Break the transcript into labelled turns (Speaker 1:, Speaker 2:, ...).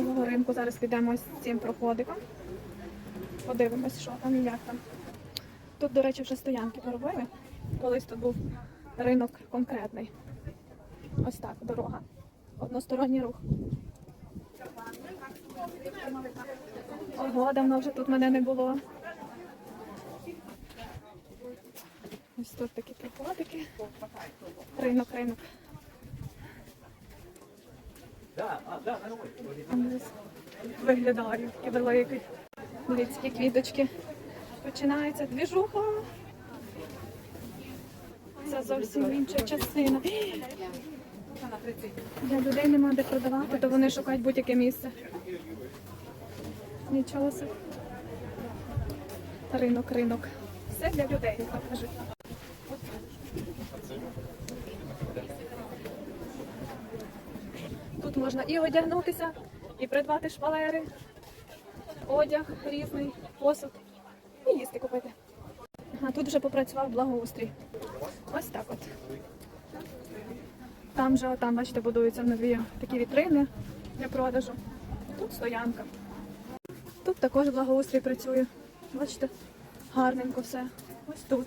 Speaker 1: торгового ринку. Зараз підемо з цим проходиком. Подивимось, що там і як там. Тут, до речі, вже стоянки поробили. Колись тут був ринок конкретний. Ось так, дорога. Односторонній рух. Ого, давно вже тут мене не було. Ось тут такі проходики. Ринок, ринок. Виглядає такі великі. Дивіться, які квіточки. Починається двіжуха. Це зовсім інша частина. Для людей нема де продавати, то вони шукають будь-яке місце. Нічого собі. Ринок, ринок. Все для людей, як кажуть. Тут можна і одягнутися, і придбати шпалери, одяг різний, посуд і їсти купити. А тут вже попрацював благоустрій. Ось так от. Там же, там, бачите, будуються нові такі вітрини для продажу. Тут стоянка. Тут також благоустрій працює. Бачите, гарненько все. Ось тут.